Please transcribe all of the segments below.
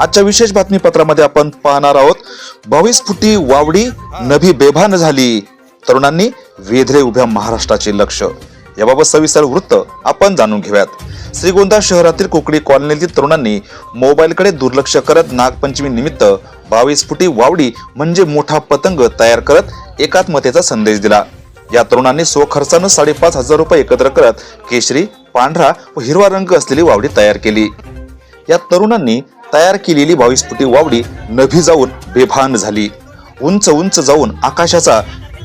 आजच्या विशेष बातमीपत्रामध्ये आपण पाहणार आहोत. बावीस फुटी वावडी नभी बेभान झाली. तरुणांनी वेधले उभ्या महाराष्ट्राचे लक्ष. याबाबत सविस्तर वृत्त आपण जाणून घेऊयात. श्रीगोंदा शहरातील कोकणी कॉलनीतील तरुणांनी मोबाईलकडे दुर्लक्ष करत नागपंचमी निमित्त बावीस फुटी वावडी म्हणजे मोठा पतंग तयार करत एकात्मतेचा संदेश दिला. या तरुणांनी स्वखर्चानं साडेपाच हजार रुपये एकत्र करत केशरी पांढरा व हिरवा रंग असलेली वावडी तयार केली. या तरुणांनी तयार केलेली बावीस फुटी वावडी नभी जाऊन बेभान झाली. उंच उंच जाऊन आकाशाचा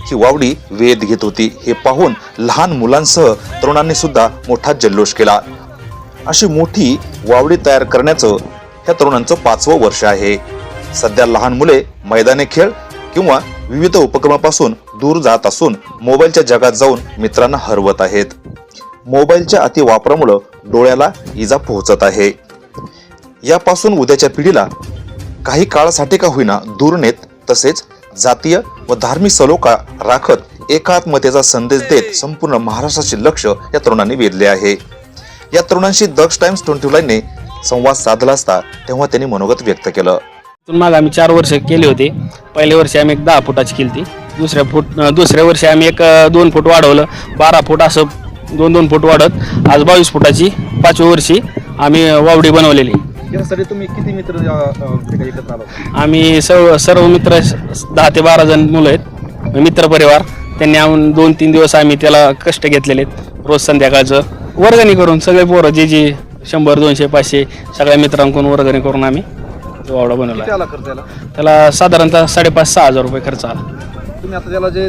ही वावडी वेध घेत होती. हे पाहून लहान मुलांसह तरुणांनी सुद्धा मोठा जल्लोष केला. अशी मोठी वावडी तयार करण्याचं ह्या तरुणांचं पाचवं वर्ष आहे. सध्या लहान मुले मैदानी खेळ किंवा विविध उपक्रमापासून दूर जात असून मोबाईलच्या जगात जाऊन मित्रांना हरवत आहेत. मोबाईलच्या अतिवापरामुळं डोळ्याला इजा पोहोचत आहे. यापासून उद्याच्या पिढीला काही काळासाठी का होईना दूर नेत तसेच जातीय व धार्मिक सलोखा राखत एकात्मतेचा संदेश देत संपूर्ण महाराष्ट्राचे लक्ष या तरुणांनी वेधले आहे. या तरुणांशी दक्ष टाइम्स ट्वेंटी लाईनने संवाद साधला असता तेव्हा त्यांनी मनोगत व्यक्त केलं. माग आम्ही चार वर्ष केली होती. पहिल्या वर्षी आम्ही एक दहा फुटाची केली दुसऱ्या फूट दुसऱ्या वर्षी आम्ही एक दोन फूट वाढवलं. बारा फूट असं दोन दोन फूट वाढत. आज बावीस फुटाची पाचव्या वर्षी आम्ही वावडी बनवलेली. यासाठी तुम्ही किती मित्र एकत्र आलो आम्ही सर्व सर्व मित्र दहा ते बारा जण मुलं आहेत. मित्र परिवार. त्यांनी आम्ही दोन तीन दिवस आम्ही त्याला कष्ट घेतलेले आहेत. रोज संध्याकाळचं वर्गणी करून सगळे पोरं जे जे शंभर दोनशे पाचशे सगळ्या मित्रांकडून वर्गणी करून आम्ही तो वावडा बनवला. त्याला साधारणतः साडेपाच सहा हजार रुपये खर्च आला. तुम्ही आता त्याला जे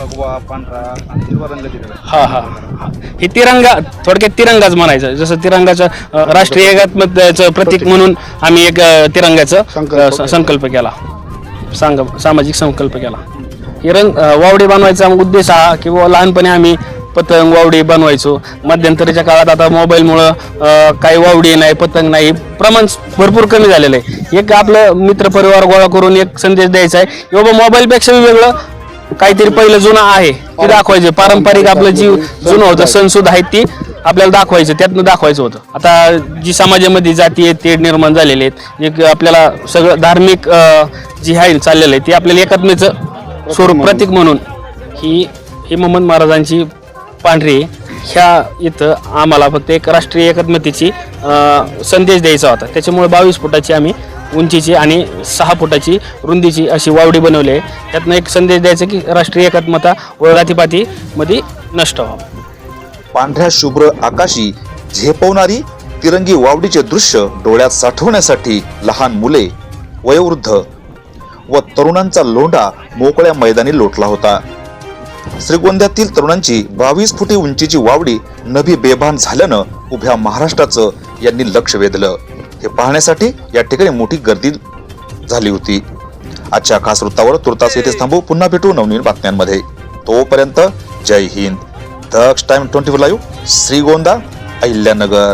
भगवा पांढरा आणि हिरवा रंग दिलेला हा हा हा. हे तिरंगा थोडक्यात तिरंगाच म्हणायचं. जसं तिरंगाचं अं, राष्ट्रीय एकात्मतेचं प्रतीक म्हणून आम्ही एक अं, तिरंगाचं अं, स- संकल्प केला. सांग सामाजिक संकल्प केला. हे रंग अं, वावडी बनवायचा उद्देश हा की बुवा लहानपणी आम्ही पतंग वावडी बनवायचो. मध्यंतरीच्या काळात आता मोबाईलमुळं काही वावडी नाही पतंग नाही प्रमाण भरपूर कमी झालेलं आहे. एक आपलं मित्रपरिवार गोळा करून एक संदेश द्यायचा आहे बाबा मोबाईलपेक्षा वेगळं काहीतरी पहिलं जुनं आहे ते दाखवायचे पारंपरिक आपलं जी जुनं होतं सण सुद्धा आहेत ती आपल्याला दाखवायचं त्यातनं दाखवायचं होतं. आता जी समाजामध्ये जाती आहेत ते निर्माण झालेले आहेत. एक आपल्याला सगळं धार्मिक जी आहे चाललेलं आहे ते आपल्याला एकात्मेचं स्वरूप प्रतीक म्हणून. ही ही मोहम्मद महाराजांची पांढरी ह्या इथं आम्हाला फक्त एक राष्ट्रीय एकात्मतेची संदेश द्यायचा होता. त्याच्यामुळे बावीस फुटाची आम्ही उंचीची आणि सहा फुटाची रुंदीची अशी वावडी बनवली आहे. त्यातनं एक संदेश द्यायचा की राष्ट्रीय एकात्मता व नष्ट व्हावं. पांढऱ्या शुभ्र आकाशी झेपवणारी तिरंगी वावडीचे दृश्य डोळ्यात साठवण्यासाठी लहान मुले वयोवृद्ध व तरुणांचा लोंढा मोकळ्या मैदानी लोटला होता. श्रीगोंद्यातील तरुणांची बावीस फुटी उंचीची वावडी नभी बेभान झाल्यानं उभ्या महाराष्ट्राचं यांनी लक्ष वेधलं. हे पाहण्यासाठी या ठिकाणी मोठी गर्दी झाली होती. आजच्या खास वृत्तावर तुर्तास येथे थांबू. पुन्हा भेटू नवनवीन बातम्यांमध्ये. तोपर्यंत जय Hind. Daksh time twenty four live Shrigonda Ahilyanagar.